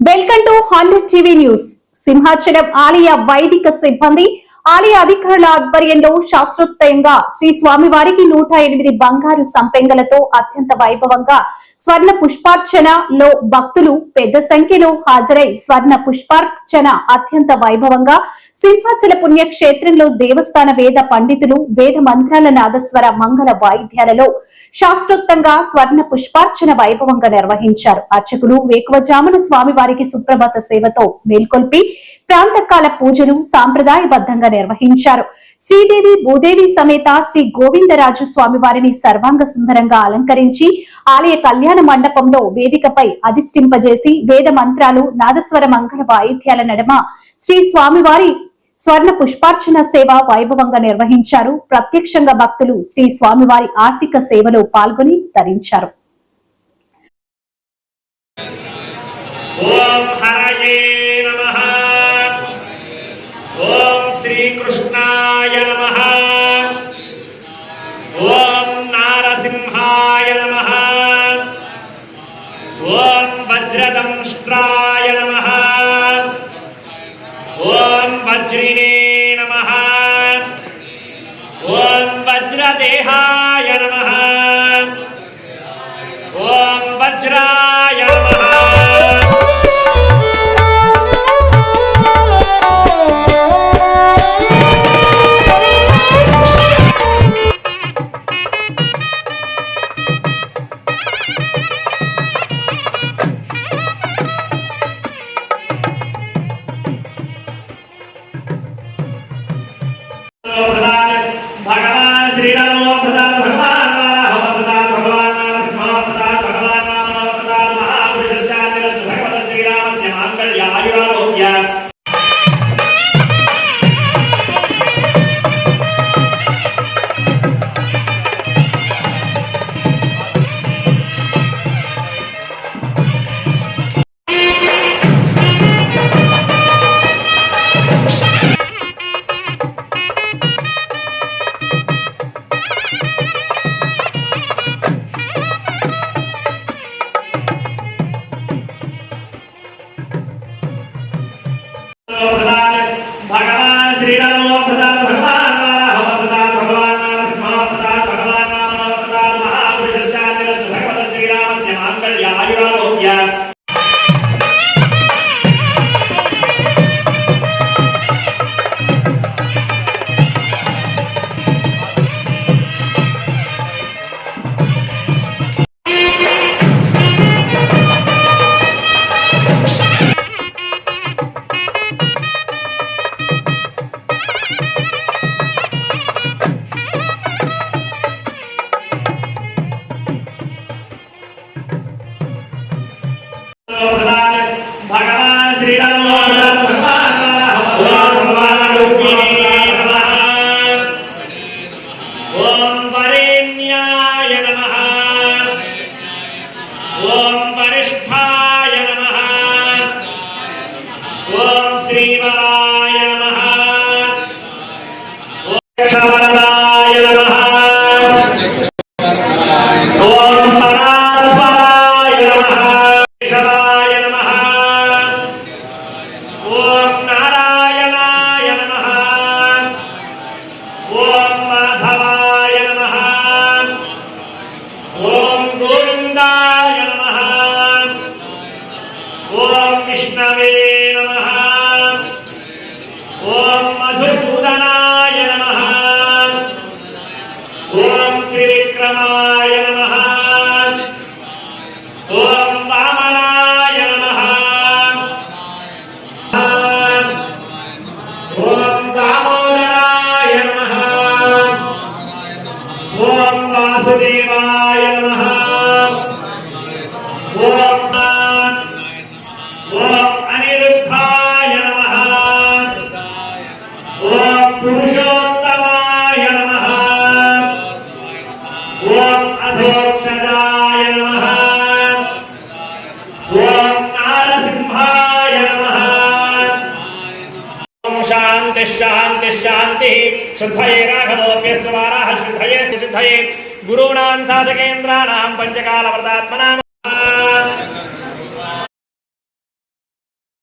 Welcome to hundred TV news. Simhachalam ఆలయ వైదిక సిబ్బంది ఆలయ అధికారుల ఆధ్వర్యంలో శాస్త్రోత్తయంగా శ్రీ స్వామివారికి నూట ఎనిమిది బంగారు సంపెంగలతో అత్యంత వైభవంగా స్వర్ణ పుష్పార్చనలో భక్తులు పెద్ద సంఖ్యలో హాజరై స్వర్ణ పుష్పార్చన అత్యంత వైభవంగా సింహాచల పుణ్యక్షేత్రంలో దేవస్థాన వేద పండితులు వేద మంత్రాల నాదస్వర మంగళ వాయిద్యాలలో శాస్త్రోక్తంగా స్వర్ణ పుష్పార్చన వైభవంగా నిర్వహించారు. అర్చకులు వేకువజామున స్వామివారికి సుప్రభాత సేవతో మేల్కొల్పి ప్రాంతకాల పూజలు సాంప్రదాయబద్ధంగా నిర్వహించారు. శ్రీదేవి భూదేవి సమేత శ్రీ గోవిందరాజు స్వామివారిని సర్వాంగ సుందరంగా అలంకరించి ఆలయ కళ్యాణ మండపంలో వేదికపై అధిష్టింపజేసి వేద మంత్రాలు నాదస్వర మంగళ వాయిద్యాల నడుమ శ్రీ స్వామివారి స్వర్ణ పుష్పార్చన సేవ వైభవంగా నిర్వహించారు. ప్రత్యక్షంగా భక్తులు శ్రీ స్వామివారి ఆర్థిక సేవలో పాల్గొని ధరించారు శ్రీకృష్ణాయ నమః. ఓం నారసింహాయ నమః. ఓం వజ్రదంష్ట్రాయ నమ. ఓం వజ్రిణే నమ. ఓం Mira la भगवान ఓం వరిష్ఠాయ నమ. ఓం శ్రీవరాయ నమ. ఓక్షవరదాయ నమ. ఓం పరాత్పరాయ నమ. కేశవాయ నమ. ఓం నారాయణాయ నమ. ఓం మాధవాయ నమ. విష్ణవే నమః ఓం మధుసూదనాయ నమః ఓం త్రివిక్రమాయ నమః ఓం వామనాయ నమః ఓం దామోదరాయ నమః ఓం వాసుదేవాయ నమః ఓం शुद्धये राघवोऽप्यस्तुवाराः शुद्धये सिद्धये गुरूणां साधकेन्द्राणां पञ्चकालव्रतात्मनां